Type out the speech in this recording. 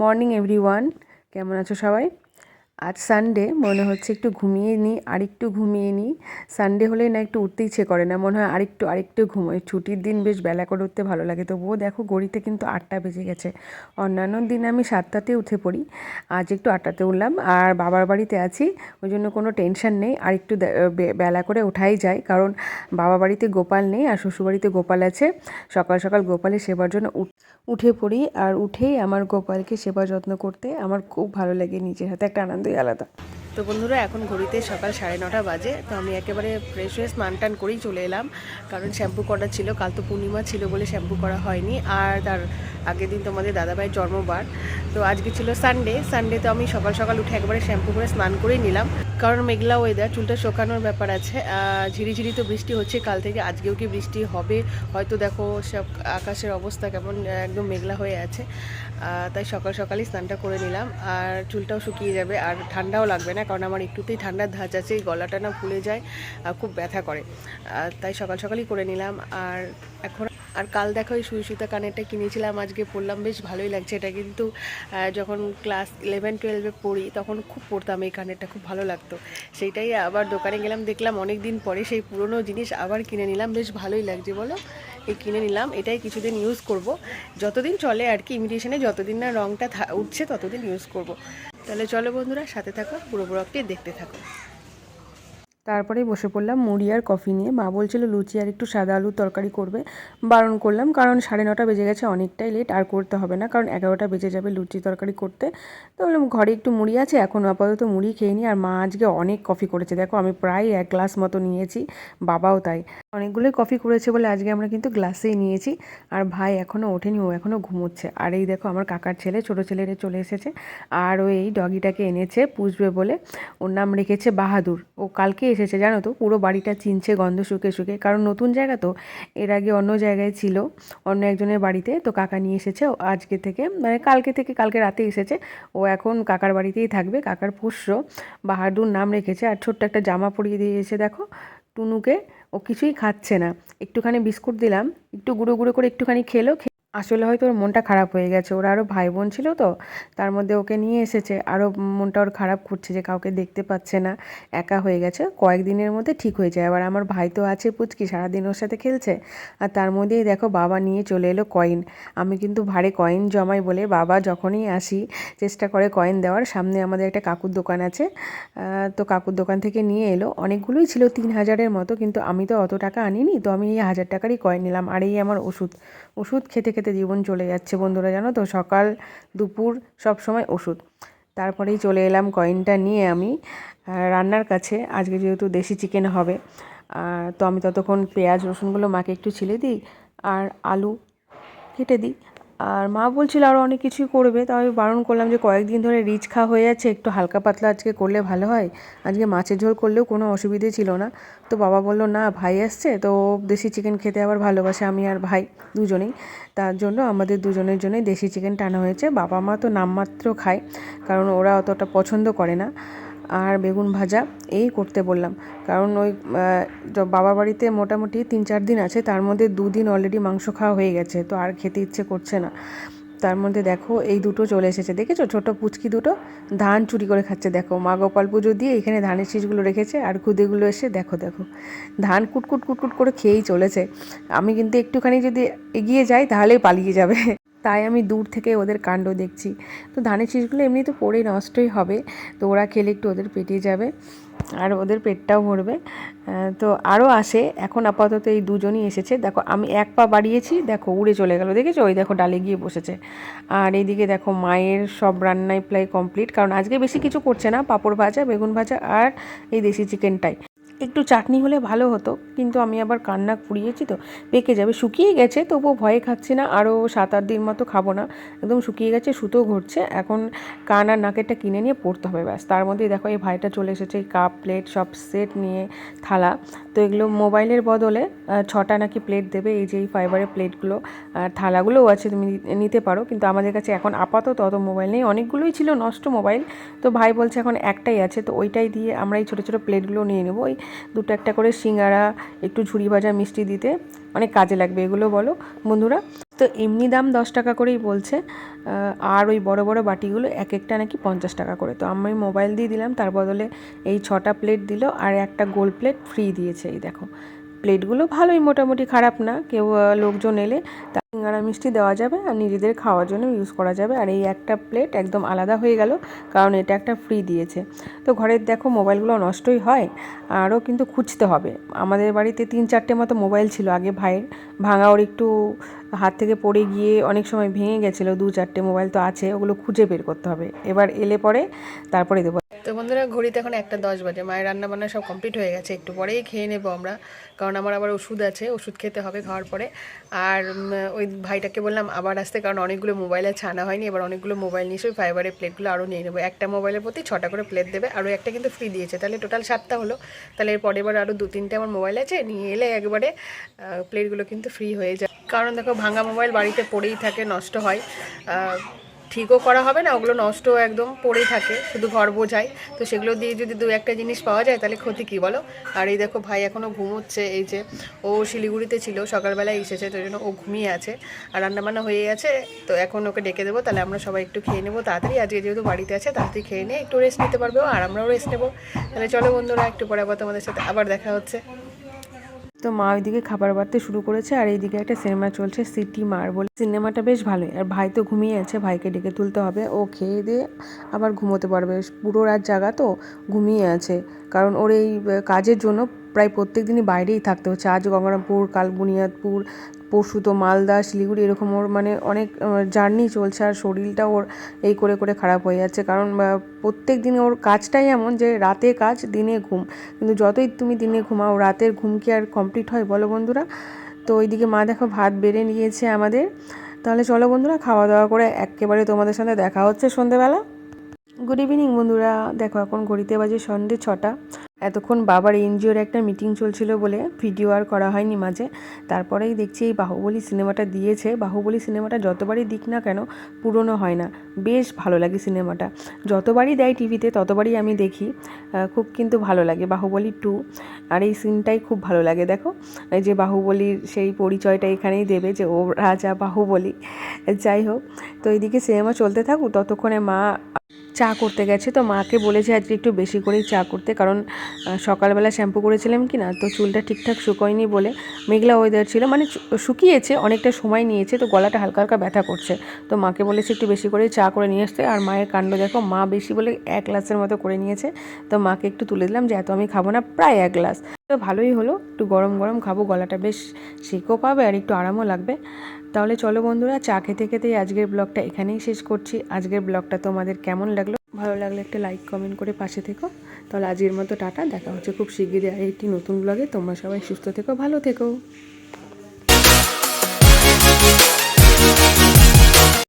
Morning every one কেমন আছো সবাই? আজ সানডে মনে হচ্ছে একটু ঘুমিয়ে নিই, আরেকটু ঘুমিয়ে নিই। সানডে হলে না একটু উঠতে ইচ্ছে করে না, মনে হয় আরেকটু আরেকটু ঘুমোই। ছুটির দিন বেশ বেলা করে উঠতে ভালো লাগে। তবুও দেখো গড়িতে কিন্তু আটটা বেজে গেছে। অন্যান্য দিন আমি সাতটাতে উঠে পড়ি। আজ একটু আটটাতে উঠলাম। আর বাবার বাড়িতে আছি, ওই জন্য কোনো টেনশন নেই। আর একটু বেলা করে ওঠাই যায়। কারণ বাবা বাড়িতে গোপাল নেই আর শ্বশুরবাড়িতে গোপাল আছে। সকাল সকাল গোপালের সেবার জন্য উঠ- পড়ি। আর উঠেই আমার গোপালকে সেবা যত্ন করতে আমার খুব ভালো লাগে নিজের হাতে। একটা আনন্দই আলাদা। তো বন্ধুরা, এখন ঘড়িতে সকাল সাড়ে নটা বাজে, তো আমি একেবারে ফ্রেশ হয়ে স্নান টান করেই চলে এলাম। কারণ শ্যাম্পু করা ছিল, কাল তো পূর্ণিমা ছিল বলে শ্যাম্পু করা হয়নি। আর তার আগের দিন তোমাদের দাদাভাইয়ের জন্মবার, তো আজকে ছিল সানডে সানডে তো আমি সকাল সকাল উঠে একবারে শ্যাম্পু করে স্নান করেই নিলাম। কারণ মেঘলা ওয়েদার চুলটা শোকানোর ব্যাপার আছে। ঝিরিঝিরি তো বৃষ্টি হচ্ছে, কাল থেকে আজকেও কি বৃষ্টি হবে? হয়তো দেখো সব আকাশের অবস্থা কেমন একদম মেঘলা হয়ে আছে। তাই সকাল সকালই স্নানটা করে নিলাম। আর চুলটাও শুকিয়ে যাবে, আর ঠান্ডাও লাগবে না। কারণ আমার একটুতেই ঠান্ডার ধাঁচ আছে, এই গলাটা না ফুলে যায় খুব ব্যথা করে। তাই সকাল সকালই করে নিলাম। আর এখন, আর কাল দেখো ওই সুই সুতা কানেরটা কিনেছিলাম, আজকে পরলাম, বেশ ভালোই লাগছে এটা। কিন্তু যখন ক্লাস ইলেভেন টুয়েলভে পড়ি, তখন খুব পড়তাম এই কানেরটা, খুব ভালো লাগতো। সেইটাই আবার দোকানে গেলাম, দেখলাম অনেক দিন পরে সেই পুরনো জিনিস আবার কিনে নিলাম, বেশ ভালোই লাগছে বলো। এই কিনে নিলাম, এটাই কিছুদিন ইউজ করব। যতদিন চলে আর কি ইমিটেশনে যতদিন না রঙটা উঠছে ততদিন ইউজ করব। তাহলে চলো বন্ধুরা সাথে থাকো পুরো ব্লগটি দেখতে থাকো। তারপরে বসে পড়লাম মুড়ি আর কফি নিয়ে। মা বলছিল, লুচি আর একটু সাদা আলুর তরকারি করবে। বারণ করলাম, কারণ সাড়ে নটা বেজে গেছে, অনেকটাই লেট আর করতে হবে না, কারণ এগারোটা বেজে যাবে লুচি তরকারি করতে। তো বললাম, ঘরে একটু মুড়ি আছে এখন আপাতত মুড়ি খেয়ে নিই আর মা আজকে অনেক কফি করেছে। দেখো, আমি প্রায় এক গ্লাস মতো নিয়েছি, বাবাও তাই। অনেকগুলোই কফি করেছে বলে আজকে আমরা কিন্তু গ্লাসেই নিয়েছি। আর ভাই এখনও ওঠেনি, ও এখনও ঘুমোচ্ছে। আর এই দেখো, আমার কাকার ছেলে, ছোটো ছেলেরা চলে এসেছে। আর ও এই ডগিটাকে এনেছে, পুষবে বলে। ওর নাম রেখেছে বাহাদুর। ও কালকে এসেছে, জানো তো? পুরো বাড়িটা চিনছে গন্ধ শুকে শুকে। কারণ নতুন জায়গা তো, এর আগে অন্য জায়গায় ছিল, অন্য একজনের বাড়িতে। তো কাকা নিয়ে এসেছে আজকে থেকে মানে কালকে থেকে, কালকে রাতে এসেছে। ও এখন কাকার বাড়িতেই থাকবে, কাকার পোষ্য। বাহাদুর নাম রেখেছে, আর ছোট্ট একটা জামা পরিয়ে দিয়েছে, দেখো। টুনুকে, ও কিছুই খাচ্ছে না। একটুখানি বিস্কুট দিলাম, একটু গুঁড়ো গুঁড়ো করে একটুখানি খেলো আসলে হয়তো ওর মনটা খারাপ হয়ে গেছে। ওর আরও ভাই বোন ছিল তো, তার মধ্যে ওকে নিয়ে এসেছে। আরও মনটা ওর খারাপ করছে যে কাউকে দেখতে পাচ্ছে না, একা হয়ে গেছে। কয়েকদিনের মধ্যে ঠিক হয়ে যায়। আবার আমার ভাই তো আছে পুচকি, সারাদিন ওর সাথে খেলছে। আর তার মধ্যেই দেখো বাবা নিয়ে চলে এলো কয়েন। আমি কিন্তু ভারে কয়েন জমাই বলে বাবা যখনই আসি, চেষ্টা করে কয়েন দেওয়ার। সামনে আমাদের একটা কাকুর দোকান আছে। তো কাকুর দোকান থেকে নিয়ে এলো। অনেকগুলোই ছিল, তিন হাজারের মতো। কিন্তু আমি তো অত টাকা আনিনি, তো আমি এই হাজার টাকারই কয়েন নিলাম। আর এই আমার ওষুধ। ওষুধ খেতে খেতে জীবন চলে যাচ্ছে বন্ধুরা, জানো তো? সকাল, দুপুর, সব সময় ওষুধ। তারপরেই চলে এলাম কয়েনটা নিয়ে আমি রান্নার কাছে। আজকে যেহেতু দেশি চিকেন হবে তো আমি ততক্ষণ পেঁয়াজ, রসুনগুলো মাকে একটু ছিলে দিই আর আলু কেটে দিই। আর মা বলছিল আরও অনেক কিছুই করবে। তাও আমি বারণ করলাম যে কয়েকদিন ধরে রিচ খাওয়া হয়ে যাচ্ছে, একটু হালকা পাতলা আজকে করলে ভালো হয়। আজকে মাছের ঝোল করলেও কোনো অসুবিধে ছিল না। তো বাবা বলল, না, ভাই আসছে। তো দেশি চিকেন খেতে আবার ভালোবাসে, আমি আর ভাই দুজনেই। তার জন্য আমাদের দুজনের জন্যই দেশি চিকেন টানা হয়েছে। বাবা মা তো নামমাত্র খায়, কারণ ওরা অতটা পছন্দ করে না। আর বেগুন ভাজা, এই করতে বললাম। কারণ ওই বাবা বাড়িতে মোটামুটি তিন চার দিন আছে, তার মধ্যে দুদিন অলরেডি মাংস খাওয়া হয়ে গেছে, তো আর খেতে ইচ্ছে করছে না। তার মধ্যে দেখো, এই দুটো চলে এসেছে। দেখেছ? ছোটো পুচকি দুটো ধান চুরি করে খাচ্ছে। দেখো, মা গোপাল পুজো দিয়ে এখানে ধানের শীষগুলো রেখেছে, আর খুদেগুলো এসে দেখো দেখো। ধান কুটকুট কুটকুট করে খেয়েই চলেছে। আমি কিন্তু একটুখানি যদি এগিয়ে যাই, তাহলেই পালিয়ে যাবে। তাই আমি দূর থেকে ওদের কাণ্ড দেখছি। তো ধানের শীষগুলো এমনি তো পড়ে নষ্টই হবে, তো ওরা খেলে একটু ওদের পেটে যাবে আর ওদের পেটটাও ভরবে। তো আরও আসে, এখন আপাতত এই দুজনই এসেছে। দেখো, আমি এক পা বাড়িয়েছি, দেখো, উড়ে চলে গেল, দেখেছ? ওই দেখো, ডালে গিয়ে বসেছে। আর এইদিকে দেখো, মায়ের সব রান্নাই প্রায় কমপ্লিট কারণ আজকে বেশি কিছু করছে না, পাঁপড় ভাজা, বেগুন ভাজা আর এই দেশি চিকেনটাই একটু চাটনি হলে ভালো হতো, কিন্তু আমি আবার কান্না পুড়িয়েছি তো। পেকে যাবে, শুকিয়ে গেছে, তবুও ভয়ে খাচ্ছি না, আরও সাত আট দিন মতো খাব না। একদম শুকিয়ে গেছে, সুতো ঘুরছে, এখন কান আর নাকেরটা কিনে নিয়ে পড়তে হবে, ব্যাস। তার মধ্যেই দেখো, এই ভাইটা চলে এসেছে, এই কাপ, প্লেট, সব সেট নিয়ে থালা। তো এগুলো মোবাইলের বদলে ছটা নাকি প্লেট দেবে, এই যে এই ফাইবারের প্লেটগুলো, আর থালাগুলোও আছে, তুমি নিতে পারো, কিন্তু আমাদের কাছে এখন আপাতত অত মোবাইল নেই, অনেকগুলোই ছিল নষ্ট মোবাইল। তো ভাই বলছে, এখন একটাই আছে, তো ওইটাই দিয়ে আমরা এই ছোটো ছোটো প্লেটগুলো নিয়ে নেব, ওই দুটো একটা করে সিঙ্গারা, একটু ঝুড়ি ভাজা, মিষ্টি দিতে। অনেক কাজে লাগবে, এগুলো বলো। বন্ধুরা, তো এমনি দাম দশ টাকা করেই বলছে। আর ওই বড় বড় বাটিগুলো এক একটা নাকি পঞ্চাশ টাকা করে। তো আমি মোবাইল দিয়ে দিলাম, তার বদলে এই ছটা প্লেট দিল, আর একটা গোল প্লেট ফ্রি দিয়েছে, এই দেখো। প্লেটগুলো ভালোই মোটামুটি খারাপ না, কেউ লোকজন এলে সিঙ্গারা মিষ্টি দেওয়া যাবে আর নিজেদের খাওয়ার জন্য ইউজ করা যাবে। আর এই একটা প্লেট একদম আলাদা হয়ে গেল, কারণ এটা একটা ফ্রি দিয়েছে। তো ঘরের দেখো মোবাইলগুলো নষ্টই হয়, আরও কিন্তু খুঁজতে হবে। আমাদের বাড়িতে তিন চারটে মতো মোবাইল ছিল, আগে ভাইয়ের। ভাঙা ওর একটু হাত থেকে পড়ে গিয়ে অনেক সময় ভেঙে গেছিল, দু চারটে মোবাইল তো আছে, ওগুলো খুঁজে বের করতে হবে। এবার এলে পরে তারপরে দেবো। তো বন্ধুরা ঘড়িতে এখন একটা দশ বাজে। মায়ের রান্না বান্না সব কমপ্লিট হয়ে গেছে। একটু পরেই খেয়ে নেব আমরা। কারণ আমার আবার ওষুধ আছে, ওষুধ খেতে হবে খাওয়ার পরে। আর ওই ভাইটাকে বললাম আবার আসতে, কারণ অনেকগুলো মোবাইল আছে আনা হয়নি। এবার অনেকগুলো মোবাইল নিয়ে ওই ফাইবারের প্লেটগুলো আরও নিয়ে নেব। একটা মোবাইলের প্রতি ছটা করে প্লেট দেবে। আরও একটা কিন্তু ফ্রি দিয়েছে। তাহলে টোটাল সাতটা হলো। তাহলে এর পরের বার আরও দু তিনটে আমার মোবাইল আছে। নিয়ে এলে একবারে প্লেটগুলো কিন্তু ফ্রি হয়ে যায়। কারণ দেখো ভাঙা মোবাইল বাড়িতে পড়েই থাকে, নষ্ট হয়। ঠিকও করা হবে না, ওগুলো নষ্ট একদম পড়েই থাকে, শুধু ঘর বোঝায় তো সেগুলো দিয়ে যদি দু একটা জিনিস পাওয়া যায়, তাহলে ক্ষতি কী বলো? আর এই দেখো ভাই এখনও ঘুমোচ্ছে, এই যে ও শিলিগুড়িতে ছিল, সকালবেলায় এসেছে তো জন্য ও ঘুমিয়ে আছে, আর রান্নাবান্না হয়ে গেছে, তো এখন ওকে ডেকে দেবো, তাহলে আমরা সবাই একটু খেয়ে নেব তাড়াতাড়ি, আজকে যেহেতু বাড়িতে আছে, তাড়াতাড়ি খেয়ে নিয়ে একটু রেস্ট নিতে পারবে আর আমরাও রেস্ট নেব। তাহলে চলো বন্ধুরা, একটু পরে আবার তোমাদের সাথে আবার দেখা হচ্ছে। তো মা ওইদিকে খাবার বাড়তে শুরু করেছে আর এইদিকে একটা সিনেমা চলছে সিটি মার বলে সিনেমাটা বেশ ভালোই। আর ভাই তো ঘুমিয়ে আছে, ভাইকে ডেকে তুলতে হবে। ও খেয়ে দিয়ে আবার ঘুমোতে পারবে। পুরো রাত জাগা তো ঘুমিয়ে আছে। কারণ ওর এই কাজের জন্য প্রায় প্রত্যেক দিনই বাইরেই থাকতে হচ্ছে। আজ গঙ্গারামপুর, কাল বুনিয়াদপুর পরশু তো মালদা, শিলিগুড়ি এরকম ওর মানে অনেক জার্নি চলছে আর শরীরটা ওর এই করে করে খারাপ হয়ে যাচ্ছে। কারণ প্রত্যেক দিন ওর কাজটাই এমন যে রাতে কাজ, দিনে ঘুম। কিন্তু যতই তুমি দিনে ঘুমাও, রাতের ঘুম কি আর কমপ্লিট হয় বলো বন্ধুরা? তো ওইদিকে মা দেখো ভাত বেড়ে নিয়েছে আমাদের। তাহলে চলো বন্ধুরা, খাওয়া দাওয়া করে একেবারে তোমাদের সাথে দেখা হচ্ছে সন্ধেবেলা। গুড ইভিনিং বন্ধুরা, দেখো এখন ঘড়িতে বাজে সন্ধ্যে ছটা। এতক্ষণ বাবার এনজিওর একটা মিটিং চলছিল বলে ভিডিও আর করা হয়নি মাঝে। তারপরেই দেখছি এই বাহুবলী সিনেমাটা দিয়েছে। বাহুবলী সিনেমাটা যতবারই দিক না কেন পুরনো হয় না। বেশ ভালো লাগে সিনেমাটা। যতবারই দেয় টিভিতে, ততবারই আমি দেখি। খুব কিন্তু ভালো লাগে বাহুবলী টু। আর এই সিনটাই খুব ভালো লাগে, দেখো। এই যে বাহুবলীর সেই পরিচয়টা এখানেই দেবে যে ও রাজা বাহুবলী। যাই হোক, তো এইদিকে সিনেমা চলতে থাকুক, ততক্ষণে মা চা করতে গেছে, তো মাকে বলেছে আজকে একটু বেশি করেই চা করতে, কারণ সকালবেলা শ্যাম্পু করেছিলাম কি না তো চুলটা ঠিকঠাক শুকোয়নি বলে মেঘলা ওয়েদার ছিল মানে শুকিয়েছে, অনেকটা সময় নিয়েছে, তো গলাটা হালকা হালকা ব্যথা করছে, তো মাকে বলেছে একটু বেশি করে চা করে নিয়ে আসতে, আর মায়ের কাণ্ড দেখো, মা বেশি বলে এক গ্লাসের মতো করে নিয়েছে, তো মাকে একটু তুলে দিলাম যে এত আমি খাব না, প্রায় এক গ্লাস, তো ভালোই হলো, একটু গরম গরম খাব, গলাটা বেশ শেকও পাবে আর একটু আরামও লাগবে তাহলে চলো বন্ধুরা, চা খেতে খেতেই আজকের ব্লগটা এখানেই শেষ করছি। আজকের ব্লগটা তোমাদের কেমন লাগল? ভালো লাগলে একটা লাইক কমেন্ট করে পাশে থেকো। তাহলে আজকের মতো টাটা, দেখা হচ্ছে খুব শিগগিরই আর একটি নতুন ব্লগে। তোমরা সবাই সুস্থ থেকো, ভালো থেকো।